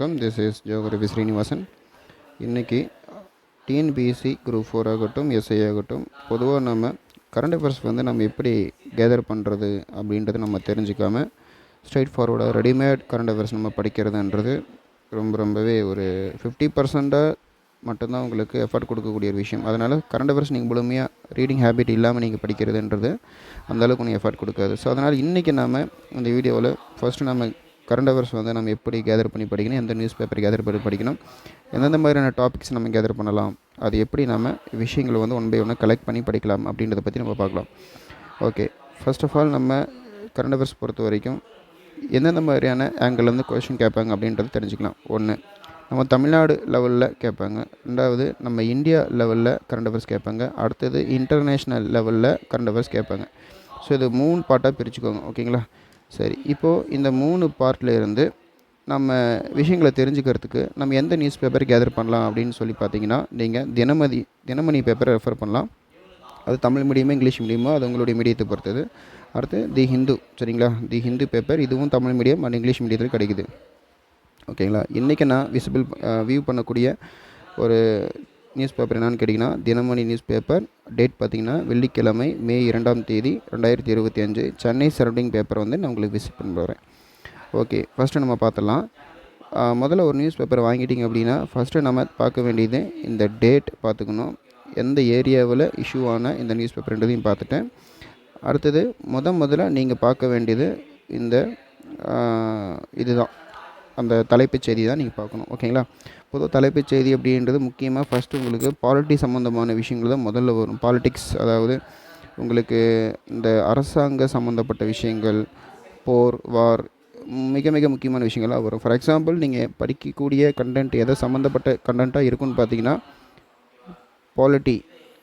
வணக்கம். This is geography Srinivasan இன்றைக்கி TNPSC group four ஆகட்டும் எஸ்ஐ ஆகட்டும் பொதுவாக நம்ம கரண்ட் அஃபேர்ஸ் வந்து நம்ம எப்படி கேதர் பண்ணுறது அப்படின்றத நம்ம தெரிஞ்சுக்காம ஸ்ட்ரைட் ஃபார்வர்டாக ரெடிமேட் கரண்ட் அஃபேர்ஸ் நம்ம படிக்கிறதுன்றது ரொம்ப ரொம்பவே ஒரு ஃபிஃப்டி பர்சண்ட்டாக மட்டும்தான் உங்களுக்கு எஃபர்ட் கொடுக்கக்கூடிய ஒரு விஷயம். அதனால் கரண்ட் அஃபேர்ஸ் நீங்கள் முழுமையாக ரீடிங் ஹேபிட் இல்லாமல் நீங்கள் படிக்கிறதுன்றது அந்தளவுக்கு ஒன்றும் எஃபர்ட் கொடுக்காது. ஸோ அதனால் இன்றைக்கி நாம் இந்த வீடியோவில் ஃபஸ்ட்டு நம்ம கரண்ட் அஃபேர்ஸ் வந்து நம்ம எப்படி கேதர் பண்ணி படிக்கணும் எந்த நியூஸ் பேப்பர் கேதர் பண்ணி படிக்கணும் எந்தெந்த மாதிரியான டாபிக்ஸ் நம்ம கேதர் பண்ணலாம் அது எப்படி நம்ம விஷயங்களை வந்து ஒன் பை ஒன்று கலெக்ட் பண்ணி படிக்கலாம் அப்படின்றத பற்றி நம்ம பார்க்கலாம். ஓகே ஃபர்ஸ்ட் ஆஃப் ஆல் நம்ம கரண்ட் அஃபேர்ஸ் பொறுத்த வரைக்கும் எந்தெந்த மாதிரியான ஆங்கிள்லேருந்து கொஷின் கேட்பாங்க அப்படின்றத தெரிஞ்சுக்கலாம். ஒன்று நம்ம தமிழ்நாடு லெவலில் கேட்பாங்க ரெண்டாவது நம்ம இந்தியா லெவலில் கரண்ட் அஃபேர்ஸ் கேட்பாங்க அடுத்தது இன்டர்நேஷ்னல் லெவலில் கரண்ட் அஃபேர்ஸ் கேட்பாங்க. ஸோ இது மூணு பார்ட்டாக பிரிச்சுக்கோங்க ஓகேங்களா சரி இப்போது இந்த மூணு பார்ட்டில் இருந்து நம்ம விஷயங்களை தெரிஞ்சுக்கிறதுக்கு நம்ம எந்த நியூஸ் பேப்பர் கேதர் பண்ணலாம் அப்படின்னு சொல்லி பார்த்தீங்கன்னா நீங்கள் தினமதி தினமணி பேப்பரை ரெஃபர் பண்ணலாம். அது தமிழ் மீடியமோ இங்கிலீஷ் மீடியமோ அது உங்களுடைய மீடியத்தை பொறுத்தது. அடுத்து தி ஹிந்து சரிங்களா? தி ஹிந்து பேப்பர் இதுவும் தமிழ் மீடியம் அண்ட் இங்கிலீஷ் மீடியத்தில் கிடைக்குது. ஓகேங்களா? இன்றைக்கி நான் விசிபிள் வியூ பண்ணக்கூடிய ஒரு நியூஸ் பேப்பர் என்னென்னு கேட்டிங்கன்னா தினமணி நியூஸ் பேப்பர் டேட் பார்த்திங்கன்னா வெள்ளிக்கிழமை மே இரண்டாம் தேதி ரெண்டாயிரத்தி இருபத்தி அஞ்சு சென்னை சரௌண்டிங் பேப்பர் வந்து நான் உங்களுக்கு விசிட் பண்ண போகிறேன் ஓகே ஃபஸ்ட்டு நம்ம பார்த்துடலாம். முதல்ல ஒரு நியூஸ் பேப்பர் வாங்கிட்டீங்க அப்படின்னா ஃபஸ்ட்டு நம்ம பார்க்க வேண்டியது இந்த டேட் பார்த்துக்கணும். எந்த ஏரியாவில் இஷ்யூ ஆன இந்த நியூஸ் பேப்பர்ன்றதையும் பார்த்துட்டேன். அடுத்தது முத முதல்ல நீங்கள் பார்க்க வேண்டியது இந்த இதுதான். அந்த தலைப்புச் செய்தி தான் நீங்கள் பார்க்கணும். ஓகேங்களா? பொதுவாக தலைப்புச் செய்தி அப்படின்றது முக்கியமாக ஃபஸ்ட்டு உங்களுக்கு பாலிட்டி சம்மந்தமான விஷயங்கள் தான் முதல்ல வரும். பாலிட்டிக்ஸ் அதாவது உங்களுக்கு இந்த அரசாங்க சம்மந்தப்பட்ட விஷயங்கள் போர் வார் மிக மிக முக்கியமான விஷயங்களாக வரும். ஃபார் எக்ஸாம்பிள் நீங்கள் படிக்கக்கூடிய கண்டென்ட் எதை சம்மந்தப்பட்ட கண்டென்ட்டாக இருக்குன்னு பார்த்தீங்கன்னா பாலிட்டி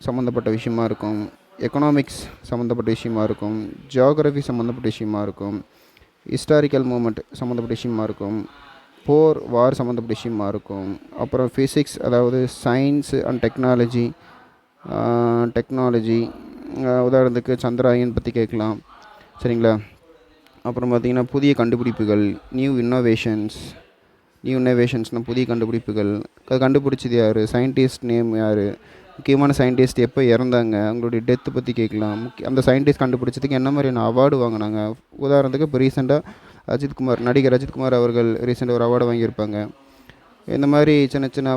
சம்மந்தப்பட்ட விஷயமா இருக்கும். எக்கனாமிக்ஸ் சம்மந்தப்பட்ட விஷயமா இருக்கும். ஜியாகிரஃபி சம்மந்தப்பட்ட விஷயமா இருக்கும். ஹிஸ்டாரிக்கல் மூமெண்ட் சம்மந்தப்பட்ட விஷயமா இருக்கும். போர் வார் சம்மந்தப்பட்ட விஷயமா இருக்கும். அப்புறம் ஃபிசிக்ஸ் அதாவது சயின்ஸு அண்ட் டெக்னாலஜி டெக்னாலஜி உதாரணத்துக்கு சந்திராயன் பற்றி கேட்கலாம். சரிங்களா? அப்புறம் பார்த்திங்கன்னா புதிய கண்டுபிடிப்புகள் நியூ இன்னோவேஷன்ஸ் நியூ இன்னோவேஷன்ஸ்னால் புதிய கண்டுபிடிப்புகள். அது கண்டுபிடிச்சது யார்? சயின்டிஸ்ட் நேம் யார்? முக்கியமான சயின்டிஸ்ட் எப்போ இறந்தாங்க? அவங்களுடைய டெத்து பற்றி கேட்கலாம். முக்கிய அந்த சயின்டிஸ்ட் கண்டுபிடிச்சதுக்கு என்ன மாதிரியான அவார்டு வாங்கினாங்க? உதாரணத்துக்கு இப்போ ரீசெண்டாக அஜித்குமார் நடிகர் அஜித்குமார் அவர்கள் ரீசெண்டாக ஒரு அவார்டு வாங்கியிருப்பாங்க. இந்த மாதிரி சின்ன சின்ன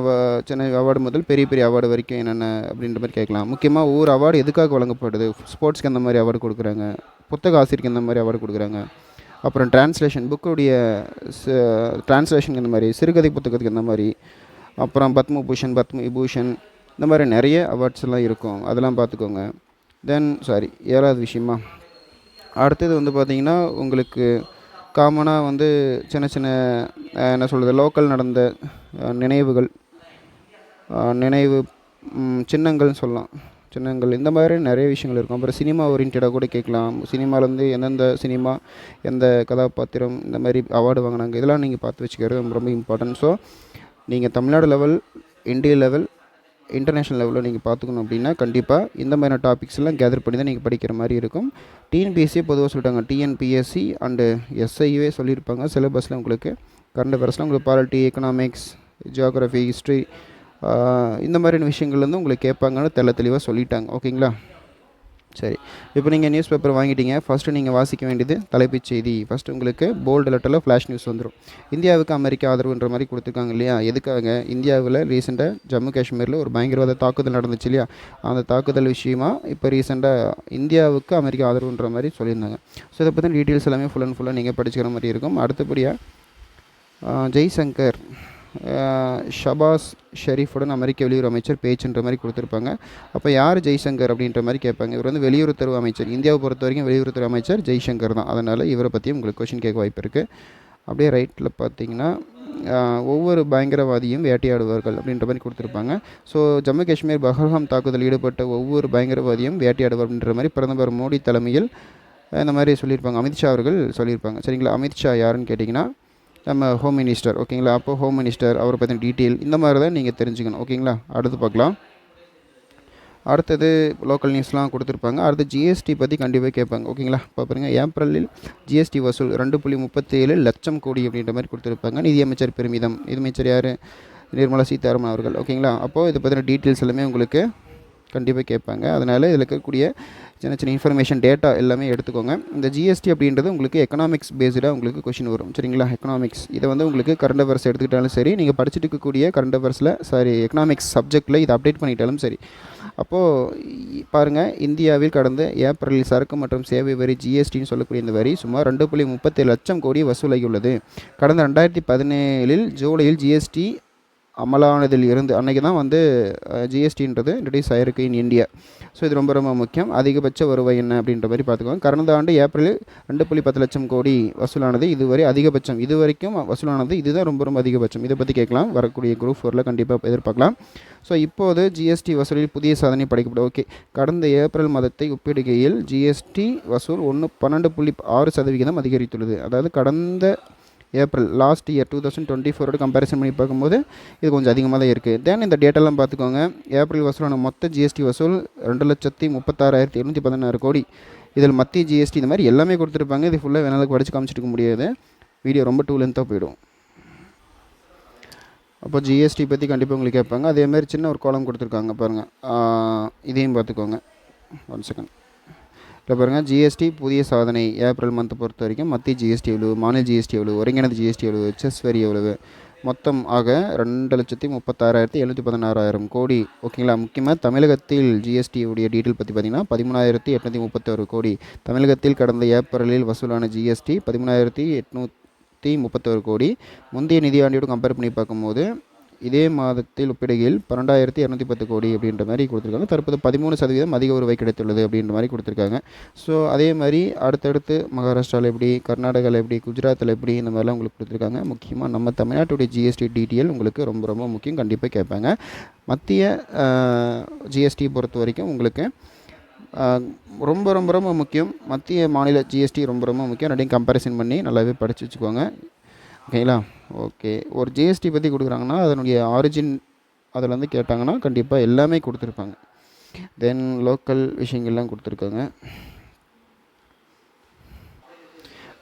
சின்ன அவார்டு முதல் பெரிய பெரிய அவார்டு வரைக்கும் என்னென்ன அப்படின்ற மாதிரி கேட்கலாம். முக்கியமாக ஒவ்வொரு அவார்டு எதுக்காக வழங்கப்படுது? ஸ்போர்ட்ஸ்க்கு அந்த மாதிரி அவார்டு கொடுக்குறாங்க? புத்தக ஆசிரியருக்கு எந்த மாதிரி அவார்டு கொடுக்குறாங்க? அப்புறம் டிரான்ஸ்லேஷன் புக்குடைய டிரான்ஸ்லேஷனுக்கு இந்த மாதிரி? சிறுகதை புத்தகத்துக்கு இந்த மாதிரி? அப்புறம் பத்மபூஷன் பத்ம விபூஷன் இந்த மாதிரி நிறைய அவார்ட்ஸ் எல்லாம் இருக்கும். அதெல்லாம் பார்த்துக்கோங்க. தென் சாரி ஏழாவது விஷயமா? அடுத்தது வந்து பார்த்திங்கன்னா உங்களுக்கு காமனாக வந்து சின்ன சின்ன என்ன சொல்கிறது லோக்கல் நடந்த நினைவுகள் நினைவு சின்னங்கள்னு சொல்லலாம். சின்னங்கள் இந்த மாதிரி நிறைய விஷயங்கள் இருக்கும். அப்புறம் சினிமா ஓரியன்டாக கூட கேட்கலாம். சினிமாவிலேருந்து எந்தெந்த சினிமா எந்த கதாபாத்திரம் இந்த மாதிரி அவார்டு வாங்கினாங்க இதெல்லாம் நீங்கள் பார்த்து வச்சுக்கிறது ரொம்ப ரொம்ப இம்பார்ட்டன்ட் ஸோ நீங்கள் தமிழ்நாடு லெவல் இந்திய லெவல் இன்டர்நேஷ்னல் லெவலில் நீங்கள் பார்த்துக்கணும் அப்படின்னா கண்டிப்பாக இந்த மாதிரியான டாபிக்ஸ் எல்லாம் கேதர் பண்ணி தான் நீங்கள் படிக்கிற மாதிரி இருக்கும். டிஎன்பிஎஸ்சி பொதுவாக சொல்லிட்டாங்க. டிஎன்பிஎஸ்சி அண்டு எஸ்ஐவே சொல்லியிருப்பாங்க. சிலபஸில் உங்களுக்கு கரண்ட் அஃபேர்ஸில் உங்களுக்கு பாலிட்டி எக்கனாமிக்ஸ் ஜியாகிரஃபி ஹிஸ்ட்ரி இந்த மாதிரியான விஷயங்கள்லேருந்து உங்களுக்கு கேட்பாங்கன்னு தெள்ள தெளிவாக சொல்லிட்டாங்க. ஓகேங்களா சரி. இப்போ நீங்கள் நியூஸ் பேப்பர் வாங்கிட்டீங்க. ஃபஸ்ட்டு நீங்கள் வாசிக்க வேண்டியது தலைப்புச் செய்தி. ஃபஸ்ட்டு உங்களுக்கு போல்டு லெட்டரில் ஃப்ளாஷ் நியூஸ் வந்துடும் இந்தியாவுக்கு அமெரிக்கா ஆதரவுன்ற மாதிரி கொடுத்துருக்காங்க இல்லையா? எதுக்காக? இந்தியாவில் ரீசெண்டாக ஜம்மு காஷ்மீரில் ஒரு பயங்கரவாத தாக்குதல் நடந்துச்சு இல்லையா? அந்த தாக்குதல் விஷயமா இப்போ ரீசெண்டாக இந்தியாவுக்கு அமெரிக்கா ஆதரவுன்ற மாதிரி சொல்லியிருந்தாங்க. ஸோ இதை பற்றி டீட்டெயில்ஸ் எல்லாமே ஃபுல் அண்ட் ஃபுல்லாக நீங்கள் படிச்சுக்கிற மாதிரி இருக்கும். அடுத்தபடியாக ஜெய்சங்கர். ஷபாஸ் ஷெரீஃபுடன் அமெரிக்க வெளியுறவு அமைச்சர் பேச்சுன்ற மாதிரி கொடுத்துருப்பாங்க. அப்போ யார் ஜெய்சங்கர் அப்படின்ற மாதிரி கேட்பாங்க. இவர் வந்து வெளியுறவுத்துறை அமைச்சர். இந்தியாவை பொறுத்த வரைக்கும் வெளியுறவுத்துறை அமைச்சர் ஜெய்சங்கர் தான். அதனால் இவரை பற்றியும் உங்களுக்கு கொஷின் கேட்க வாய்ப்பு இருக்குது அப்படியே ரைட்டில் பார்த்தீங்கன்னா ஒவ்வொரு பயங்கரவாதியும் வேட்டையாடுவார்கள் அப்படின்ற மாதிரி கொடுத்துருப்பாங்க. ஸோ ஜம்மு காஷ்மீர் பஹல்ஹாம் தாக்குதல் ஈடுபட்ட ஒவ்வொரு பயங்கரவாதியும் வேட்டையாடுவார் அப்படின்ற மாதிரி பிரதமர் மோடி தலைமையில் இந்த மாதிரி சொல்லியிருப்பாங்க. அமித்ஷா அவர்கள் சொல்லியிருப்பாங்க. சரிங்களா? அமித்ஷா யாருன்னு கேட்டிங்கன்னா நம்ம ஹோம் மினிஸ்டர் ஓகேங்களா அப்போ ஹோம் மினிஸ்டர் அவரை பற்றின டீட்டெயில் இந்த மாதிரி தான் நீங்கள் தெரிஞ்சுக்கணும் ஓகேங்களா அடுத்து பார்க்கலாம். அடுத்தது லோக்கல் நியூஸ்லாம் கொடுத்துருப்பாங்க. அடுத்து ஜிஎஸ்டி பற்றி கண்டிப்பாக கேட்பாங்க ஓகேங்களா இப்போ பாருங்கள் ஏப்ரலில் ஜிஎஸ்டி வசூல் ரெண்டு புள்ளி முப்பத்தேழு லட்சம் கோடி அப்படின்ற மாதிரி கொடுத்துருப்பாங்க. நிதியமைச்சர் பெருமிதம். நிதியமைச்சர் யார்? நிர்மலா சீதாராமன் அவர்கள் ஓகேங்களா அப்போது இதை பற்றின டீட்டெயில்ஸ் எல்லாமே உங்களுக்கு கண்டிப்பாக கேட்பாங்க. அதனால் இதில் இருக்கக்கூடிய சின்ன சின்ன இன்ஃபர்மேஷன் டேட்டா எல்லாமே எடுத்துக்கோங்க. இந்த ஜிஎஸ்டி அப்படின்றது உங்களுக்கு எக்கனாமிக்ஸ் பேஸ்டாக உங்களுக்கு கொஷின் வரும். சரிங்களா? எக்கனாமிக்ஸ் இதை வந்து உங்களுக்கு கரண்ட் அஃபேர்ஸ் எடுத்துக்கிட்டாலும் சரி நீங்கள் படிச்சுட்டு இருக்கக்கூடிய கரண்ட் அஃபேர்ஸில் சாரி எக்கனாமிக்ஸ் சப்ஜெக்ட்டில் இதை அப்டேட் பண்ணிட்டாலும் சரி. அப்போது பாருங்கள் இந்தியாவில் கடந்த ஏப்ரலில் சரக்கு மற்றும் சேவை வரி ஜிஎஸ்டின்னு சொல்லக்கூடிய இந்த வரி சுமார் ரெண்டு புள்ளி முப்பத்தேழு லட்சம் கோடி வசூலாகியுள்ளது. கடந்த ரெண்டாயிரத்தி பதினேழில் ஜூலையில் ஜிஎஸ்டி அமலானதில் இருந்து அன்றைக்கி தான் வந்து ஜிஎஸ்டின்றது இன்ட்ரடியூஸ் ஆயிருக்கு இன் இந்தியா ஸோ இது ரொம்ப ரொம்ப முக்கியம். அதிகபட்ச வருவாய் என்ன அப்படின்ற மாதிரி பார்த்துக்கோங்க. கடந்த ஆண்டு ஏப்ரலில் ரெண்டு புள்ளி பத்து லட்சம் கோடி வசூலானது இதுவரை அதிகபட்சம். இது வரைக்கும் வசூலானது இதுதான் ரொம்ப ரொம்ப அதிகபட்சம். இதை பற்றி கேட்கலாம். வரக்கூடிய குரூப் ஃபோரில் கண்டிப்பாக எதிர்பார்க்கலாம். ஸோ இப்போது ஜிஎஸ்டி வசூலில் புதிய சாதனை படைக்கப்படும். ஓகே கடந்த ஏப்ரல் மாதத்தை ஒப்பிடுகையில் ஜிஎஸ்டி வசூல் ஒன்று பன்னெண்டு புள்ளி ஆறு சதவிகிதம் அதிகரித்துள்ளது. அதாவது கடந்த April last year two thousand twenty ஃபோரோட கம்பேரிசன் பண்ணி பார்க்கும்போது இது கொஞ்சம் அதிகமாக தான் இருக்குது தென் இந்த டேட்டெல்லாம் பார்த்துக்கோங்க. ஏப்ரல் வசூலான மொத்த ஜிஎஸ்டி வசூல் ரெண்டு லட்சத்தி முப்பத்தாறாயிரத்தி எழுநூற்றி பதினாறு கோடி. இதில் மத்திய ஜிஎஸ்டி இந்த மாதிரி எல்லாமே கொடுத்துருப்பாங்க. இது ஃபுல்லாக வேணாலும் படித்து காமிச்சிருக்க முடியாது. வீடியோ ரொம்ப டூ லென்த்தாக போயிடும். அப்போ ஜிஎஸ்டி பற்றி கண்டிப்பாக உங்களுக்கு கேட்பாங்க. அதேமாதிரி சின்ன ஒரு கோலம் கொடுத்துருக்காங்க பாருங்கள் இதையும் பார்த்துக்கோங்க. ஒன் செகண்ட் இல்லை பாருங்கள் ஜிஎஸ்டி புதிய சாதனை ஏப்ரல் மந்த் பொறுத்த வரைக்கும் மத்திய ஜிஎஸ்டி எவ்வளவு மாநில ஜிஎஸ்டி எவ்வளவு ஒருங்கிணைந்த ஜிஎஸ்டி எவ்வளவு செஸ் வரி எவ்வளவு? மொத்தம் ஆக ரெண்டு லட்சத்தி முப்பத்தாறாயிரத்தி எழுநூற்றி பதினாறாயிரம் கோடி. ஓகேங்களா முக்கியமாக தமிழகத்தில் ஜிஎஸ்டியுடைய டீட்டெயில் பற்றி பார்த்திங்கன்னா பதிமூணாயிரத்தி எட்நூற்றி முப்பத்தோரு கோடி. தமிழகத்தில் கடந்த ஏப்ரலில் வசூலான ஜிஎஸ்டி பதிமூணாயிரத்தி எட்நூற்றி முப்பத்தோரு கோடி. முந்தைய நிதியாண்டியோடு கம்பேர் பண்ணி பார்க்கும்போது இதே மாதத்தில் ஒப்பிடுகையில் பன்னெண்டாயிரத்தி இரநூத்தி பத்து கோடி அப்படின்ற மாதிரி கொடுத்துருக்காங்க. தற்போது பதிமூணு சதவீதம் அதிக வருவாய் கிடைத்துள்ளது அப்படின்ற மாதிரி கொடுத்துருக்காங்க. ஸோ அதே மாதிரி அடுத்தடுத்து மகாராஷ்டிராவில் எப்படி கர்நாடகாவில் எப்படி குஜராத்தில் எப்படி இந்த மாதிரிலாம் உங்களுக்கு கொடுத்துருக்காங்க. முக்கியமாக நம்ம தமிழ்நாட்டுடைய ஜிஎஸ்டி டிடிஎல் உங்களுக்கு ரொம்ப ரொம்ப முக்கியம். கண்டிப்பாக கேட்பாங்க. மத்திய ஜிஎஸ்டி பொறுத்த வரைக்கும் உங்களுக்கு ரொம்ப ரொம்ப ரொம்ப முக்கியம். மத்திய மாநில ஜிஎஸ்டி ரொம்ப ரொம்ப முக்கியம். ரெண்டையும் கம்பேரிசன் பண்ணி நல்லாவே படித்து வச்சுக்கோங்க. ஓகேங்களா? ஓகே. ஒரு ஜிஎஸ்டி பற்றி கொடுக்குறாங்கன்னா அதனுடைய ஆரிஜின் அதில் வந்து கேட்டாங்கன்னா கண்டிப்பாக எல்லாமே கொடுத்துருப்பாங்க. தென் லோக்கல் விஷயங்கள்லாம் கொடுத்துருக்காங்க.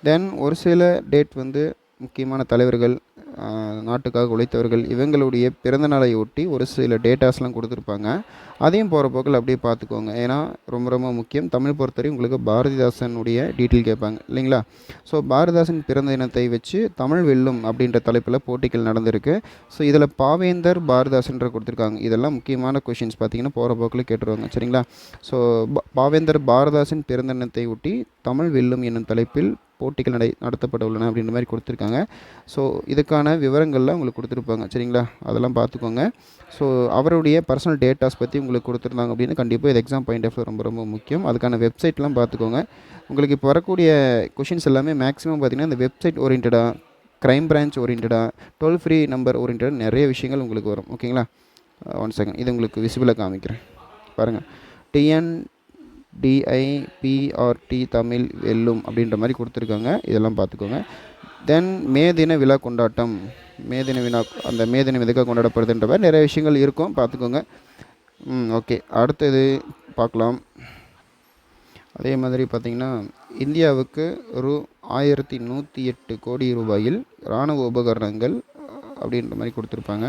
தென் ஒரு சில டேட் வந்து முக்கியமான தலைவர்கள் நாட்டுக்காக உழைத்தவர்கள் இவங்களுடைய பிறந்தநாளை ஒட்டி ஒரு சில டேட்டாஸ்லாம் கொடுத்துருப்பாங்க. அதையும் போகிற போக்கில் அப்படியே பார்த்துக்கோங்க. ஏன்னா ரொம்ப ரொம்ப முக்கியம். தமிழ் பொறுத்தவரை உங்களுக்கு பாரதிதாசனுடைய டீட்டெயில் கேட்பாங்க இல்லைங்களா? ஸோ பாரதிதாசன் பிறந்த தினத்தை வச்சு தமிழ் வெல்லும் அப்படின்ற தலைப்பில் போட்டிகள் நடந்திருக்கு. ஸோ இதில் பாவேந்தர் பாரதிதாசன்ற கொடுத்துருக்காங்க. இதெல்லாம் முக்கியமான கொஷின்ஸ் பார்த்தீங்கன்னா போகிற போக்கில் கேட்டுருவாங்க சரிங்களா? ஸோ பாவேந்தர் பாரதிதாசன் பிறந்த தினத்தை ஒட்டி தமிழ் வெல்லும் என்னும் தலைப்பில் போட்டிகள் நடை நடத்தப்பட உள்ளன அப்படின்ற மாதிரி கொடுத்துருக்காங்க. ஸோ இதுக்கான விவரங்கள்லாம் உங்களுக்கு கொடுத்துருப்பாங்க. சரிங்களா? அதெல்லாம் பார்த்துக்கோங்க. ஸோ அவருடைய பர்சனல் டேட்டாஸ் பற்றி உங்களுக்கு கொடுத்துருந்தாங்க அப்படின்னு கண்டிப்பாக இது எக்ஸாம் பாயிண்ட் ஆஃப் ரொம்ப ரொம்ப முக்கியம். அதுக்கான வெப்சைட்லாம் பார்த்துக்கோங்க. உங்களுக்கு இப்போ வரக்கூடிய கொஷின்ஸ் எல்லாமே மேக்ஸிமம் பார்த்திங்கன்னா இந்த வெப்சைட் ஓரியன்டாக க்ரைம் பிரான்ச் ஓரியன்டாக டோல் ஃப்ரீ நம்பர் ஓரியன்டாக நிறைய விஷயங்கள் உங்களுக்கு வரும். ஓகேங்களா ஒன் செகண்ட் இது உங்களுக்கு விசிபிளாக காமிக்கிறேன். பாருங்கள் டிஎன் டிஐபிஆர்டி தமிழ் வெல்லும் அப்படின்ற மாதிரி கொடுத்துருக்காங்க. இதெல்லாம் பார்த்துக்கோங்க. தென் மே தின விழா கொண்டாட்டம். மே தின விழா அந்த மே தினம் எதுக்காக கொண்டாடப்படுதுன்ற மாதிரி நிறைய விஷயங்கள் இருக்கும். பார்த்துக்கோங்க. ம் ஓகே. அடுத்தது பார்க்கலாம். அதே மாதிரி பார்த்திங்கன்னா இந்தியாவுக்கு ரூ ஆயிரத்தி நூற்றி எட்டு கோடி ரூபாயில் இராணுவ உபகரணங்கள் அப்படின்ற மாதிரி கொடுத்துருப்பாங்க.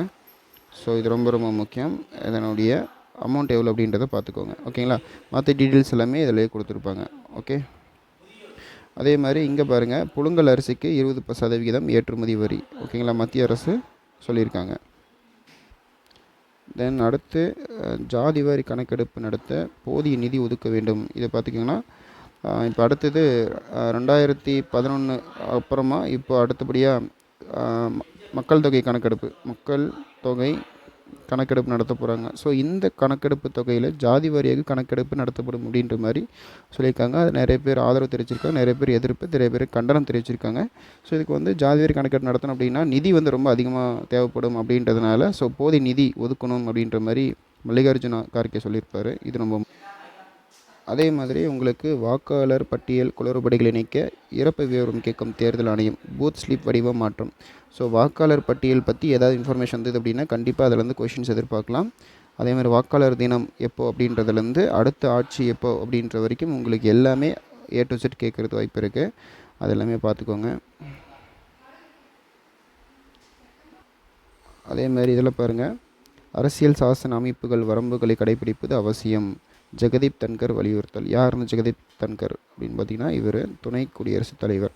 ஸோ இது ரொம்ப ரொம்ப முக்கியம். இதனுடைய அமௌண்ட் எவ்வளோ அப்படின்றத பார்த்துக்கோங்க. ஓகேங்களா மற்ற டீட்டெயில்ஸ் எல்லாமே இதில் கொடுத்துருப்பாங்க. ஓகே அதே மாதிரி இங்கே பாருங்கள் புழுங்கல் அரிசிக்கு இருபது சதவிகிதம் ஏற்றுமதி வரி. ஓகேங்களா மத்திய அரசு சொல்லியிருக்காங்க. தென் அடுத்து ஜாதி வாரி கணக்கெடுப்பு நடத்த போதிய நிதி ஒதுக்க வேண்டும். இதை பார்த்திங்கன்னா இப்போ அடுத்தது ரெண்டாயிரத்தி பதினொன்று அப்புறமா இப்போ அடுத்தபடியாக மக்கள் தொகை கணக்கெடுப்பு. மக்கள் தொகை கணக்கெடுப்பு நடத்த போகிறாங்க ஸோ இந்த கணக்கெடுப்பு தொகையில் ஜாதி வாரியாக கணக்கெடுப்பு நடத்தப்படும் அப்படின்ற மாதிரி சொல்லியிருக்காங்க. அது நிறைய பேர் ஆதரவு தெரிவிச்சிருக்காங்க நிறைய பேர் எதிர்ப்பு நிறைய பேர் கண்டனம் தெரிவிச்சிருக்காங்க. ஸோ இதுக்கு வந்து ஜாதி வாரி கணக்கெடுப்பு நடத்தணும் அப்படின்னா நிதி வந்து ரொம்ப அதிகமாக தேவைப்படும் அப்படின்றதுனால ஸோ போதிய நிதி ஒதுக்கணும் அப்படின்ற மாதிரி மல்லிகார்ஜுன கார்கே சொல்லியிருப்பார். இது ரொம்ப அதே மாதிரி உங்களுக்கு வாக்காளர் பட்டியல் குளறுபடிகளை நீக்க இறப்பு விவரம் கேட்கும் தேர்தல் ஆணையம் பூத் ஸ்லிப் வடிவம் மாற்றம். ஸோ வாக்காளர் பட்டியல் பற்றி ஏதாவது இன்ஃபர்மேஷன் வந்தது அப்படின்னா கண்டிப்பாக அதில் வந்து கொஷின்ஸ் எதிர்பார்க்கலாம். அதே மாதிரி வாக்காளர் தினம் எப்போ அப்படின்றதுலேருந்து அடுத்த ஆட்சி எப்போ அப்படின்ற வரைக்கும் உங்களுக்கு எல்லாமே ஏ டு செட் கேட்குறது வாய்ப்பு இருக்குது அது எல்லாமே பார்த்துக்கோங்க. அதே மாதிரி இதில் பாருங்கள் அரசியல் சாசன அமைப்புகள் வரம்புகளை கடைபிடிப்பது அவசியம். ஜெகதீப் தன்கர் வலியுறுத்தல். யாருன்னு ஜெகதீப் தன்கர் அப்படின்னு பார்த்தீங்கன்னா இவர் துணை குடியரசுத் தலைவர்.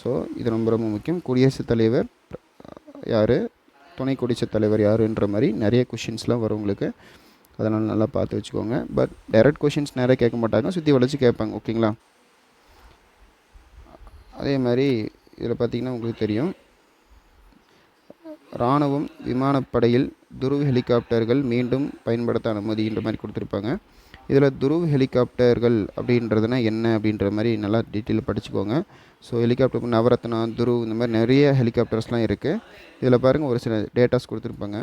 ஸோ இது ரொம்ப ரொம்ப முக்கியம். குடியரசுத் தலைவர் யார்? துணை குடியரசுத் தலைவர் யாருன்ற மாதிரி நிறைய கொஷின்ஸ்லாம் வரும் உங்களுக்கு. அதனால் நல்லா பார்த்து வச்சுக்கோங்க. பட் டைரக்ட் கொஷின்ஸ் நிறைய கேட்க மாட்டாங்க. சுற்றி வளைச்சி கேட்பாங்க. ஓகேங்களா? அதே மாதிரி இதில் பார்த்தீங்கன்னா உங்களுக்கு தெரியும். இராணுவம் விமானப்படையில் துருவ ஹெலிகாப்டர்கள் மீண்டும் பயன்படுத்த அனுமதின்ற மாதிரி கொடுத்துருப்பாங்க. இதில் துருவ் ஹெலிகாப்டர்கள் அப்படின்றதுனா என்ன அப்படின்ற மாதிரி நல்லா டீட்டெயில் படிச்சுக்கோங்க. ஸோ ஹெலிகாப்டர் நவரத்னா துருவ் இந்த மாதிரி நிறைய ஹெலிகாப்டர்ஸ்லாம் இருக்குது இதில் பாருங்கள் ஒரு சில டேட்டாஸ் கொடுத்துருப்பாங்க.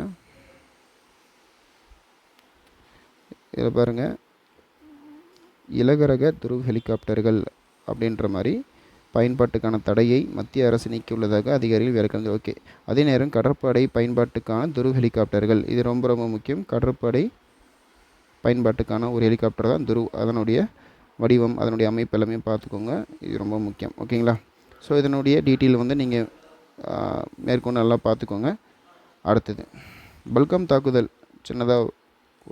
இதில் பாருங்கள் இலகரக துருவ் ஹெலிகாப்டர்கள் அப்படின்ற மாதிரி பயன்பாட்டுக்கான தடையை மத்திய அரசு நீக்கியுள்ளதாக அதிகாரிகள் விளக்கம் ஓகே அதே நேரம் கடற்படை பயன்பாட்டுக்கான துருவ் ஹெலிகாப்டர்கள். இது ரொம்ப ரொம்ப முக்கியம். கடற்படை பயன்பாட்டுக்கான ஒரு ஹெலிகாப்டர் தான் துருவ் அதனுடைய வடிவம் அதனுடைய அமைப்பு எல்லாமே பார்த்துக்கோங்க. இது ரொம்ப முக்கியம். ஓகேங்களா? ஸோ இதனுடைய டீட்டெயில் வந்து நீங்கள் மேற்கொண்டு நல்லா பார்த்துக்கோங்க. அடுத்தது பல்காம் தாக்குதல் சின்னதாக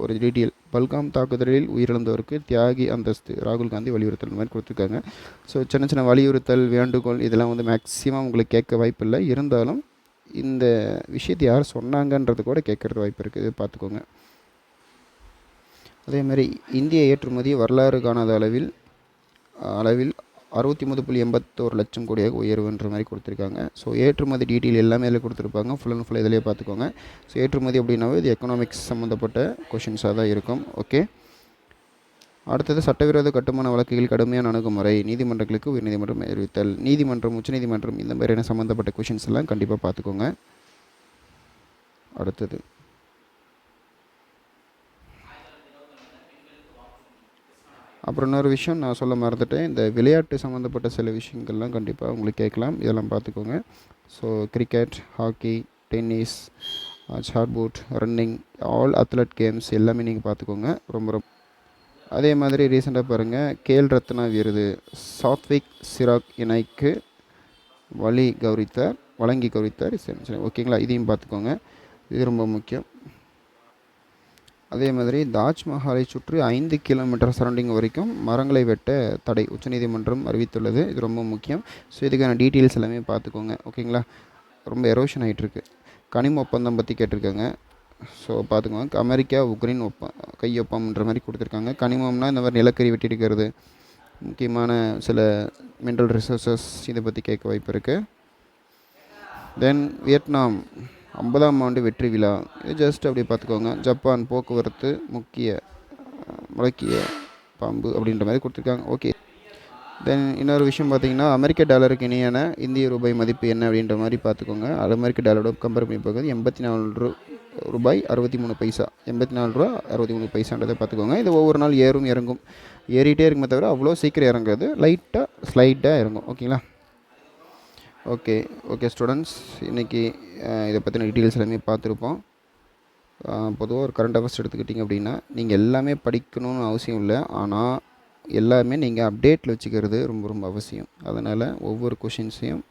ஒரு டீட்டெயில் பல்காம் தாக்குதலில் உயிரிழந்தவருக்கு தியாகி அந்தஸ்து ராகுல் காந்தி வலியுறுத்தல் மாதிரி கொடுத்துருக்காங்க. ஸோ சின்ன சின்ன வலியுறுத்தல் வேண்டுகோள் இதெல்லாம் வந்து மேக்ஸிமம் உங்களுக்கு கேட்க வாய்ப்பு இல்லை இருந்தாலும் இந்த விஷயத்தை யார் சொன்னாங்கன்றது கூட கேட்குறது வாய்ப்பு இருக்குது. பார்த்துக்கோங்க. அதேமாதிரி இந்திய ஏற்றுமதி வரலாறு காணாத அளவில் அளவில் அறுபத்தி மூணு புள்ளி எண்பத்தோரு லட்சம் கோடியாக உயர்வுன்ற மாதிரி கொடுத்துருக்காங்க. ஸோ ஏற்றுமதி டீட்டெயில் எல்லாமே இதில் கொடுத்துருப்பாங்க. ஃபுல் அண்ட் ஃபுல் இதிலே பார்த்துக்கோங்க. ஸோ ஏற்றுமதி அப்படின்னாவே இது எக்கனாமிக்ஸ் சம்மந்தப்பட்ட கொஷின்ஸாக தான் இருக்கும். ஓகே அடுத்தது சட்டவிரோத கட்டுமான வழக்குகள் கடுமையான அணுகுமுறை. நீதிமன்றங்களுக்கு உயர்நீதிமன்றம் அறிவித்தல். நீதிமன்றம் உச்சநீதிமன்றம் இந்த மாதிரியான சம்மந்தப்பட்ட கொஷின்ஸ் எல்லாம் கண்டிப்பாக பார்த்துக்கோங்க. அடுத்தது அப்புறம் இன்னொரு விஷயம் நான் சொல்ல மறந்துட்டேன். இந்த விளையாட்டு சம்மந்தப்பட்ட சில விஷயங்கள்லாம் கண்டிப்பாக உங்களுக்கு கேட்கலாம். இதெல்லாம் பார்த்துக்கோங்க. So cricket hockey tennis shot put running all athlete games எல்லாமே நீங்கள் பார்த்துக்கோங்க. ரொம்ப ரொம்ப. அதே மாதிரி ரீசெண்டாக பாருங்கள் கேல் ரத்னா விருது சாத்விக் சிராக் இணைக்கு வழி கௌரித்தார் வழங்கி கௌரித்தார். ஓகேங்களா? இதையும் பார்த்துக்கோங்க. இது ரொம்ப முக்கியம். அதே மாதிரி தாஜ்மஹாலை சுற்றி ஐந்து கிலோமீட்டர் சரௌண்டிங் வரைக்கும் மரங்களை வெட்ட தடை உச்சநீதிமன்றம் அறிவித்துள்ளது. இது ரொம்ப முக்கியம். ஸோ இதுக்கான டீட்டெயில்ஸ் எல்லாமே பார்த்துக்கோங்க. ஓகேங்களா ரொம்ப எரோஷன் ஆகிட்டுருக்கு கனிம ஒப்பந்தம் பற்றி கேட்டிருக்காங்க. ஸோ பார்த்துக்கோங்க. அமெரிக்கா உக்ரைன் ஒப்ப கையொப்பம்ன்ற மாதிரி கொடுத்துருக்காங்க. கனிமம்னா இந்த மாதிரி நிலக்கரி வெட்டியிருக்கிறது. முக்கியமான சில மினரல் ரிசோர்ஸஸ் இதை பற்றி கேட்க வாய்ப்பு இருக்குது தென் வியட்நாம். ஐம்பதாம் ஆண்டு வெற்றி விழா. இது ஜஸ்ட் அப்படி பார்த்துக்கோங்க. ஜப்பான் போக்குவரத்து முக்கிய முழக்கிய பாம்பு அப்படின்ற மாதிரி கொடுத்துருக்காங்க. ஓகே தென் இன்னொரு விஷயம் பார்த்தீங்கன்னா அமெரிக்க டாலருக்கு இணையான இந்திய ரூபாய் மதிப்பு என்ன அப்படின்ற மாதிரி பார்த்துக்கோங்க. அமெரிக்க டாலரோட கம்பேர் பண்ணி பார்க்குறது எண்பத்தி நாலு ரூ ரூபாய் அறுபத்தி மூணு பைசா. எண்பத்தி நாலு ரூபா அறுபத்தி மூணு பைசான்றதை பார்த்துக்கோங்க. இது ஒவ்வொரு நாள் ஏறும் இறங்கும். ஏறிட்டே இருக்குமே தவிர அவ்வளோ சீக்கிரம் இறங்குறது லைட்டாக ஸ்லைட்டாக இறங்கும். ஓகேங்களா ஓகே ஓகே ஸ்டூடெண்ட்ஸ் இன்றைக்கி இதை பற்றின டீட்டெயில்ஸ் எல்லாமே பார்த்துருப்போம். பொதுவாக ஒரு கரண்ட் அஃபேர்ஸ் எடுத்துக்கிட்டிங்க அப்படின்னா நீங்கள் எல்லாமே படிக்கணும்னு அவசியம் இல்லை. ஆனால் எல்லாமே நீங்கள் அப்டேட்டில் வச்சுக்கிறது ரொம்ப ரொம்ப அவசியம். அதனால் ஒவ்வொரு கொஷின்ஸையும்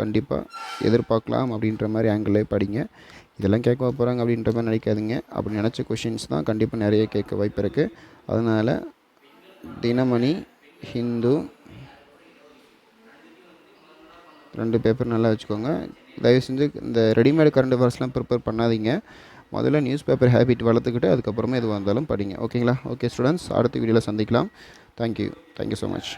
கண்டிப்பாக எதிர்பார்க்கலாம் அப்படின்ற மாதிரி ஆங்கிளே படிங்க. இதெல்லாம் கேட்க போகிறாங்க அப்படின்ற மாதிரி நினைக்காதீங்க. அப்படி நினச்ச கொஷின்ஸ் தான் கண்டிப்பாக நிறைய கேட்க வாய்ப்பு இருக்குது அதனால் தினமணி ஹிந்து ரெண்டு பேப்பர் நல்லா வச்சுக்கோங்க. தயவு செஞ்சு இந்த ரெடிமேட் கரண்ட் அஃபேர்ஸ்லாம் ப்ரிப்பேர் பண்ணாதீங்க. முதல்ல நியூஸ் பேப்பர் ஹேபிட் வளர்த்துக்கிட்டு அதுக்கப்புறமா எதுவாக இருந்தாலும் படிங்க. ஓகேங்களா ஓகே ஸ்டூடெண்ட்ஸ் அடுத்த வீடியோவில் சந்திக்கலாம். Thank you thank you so much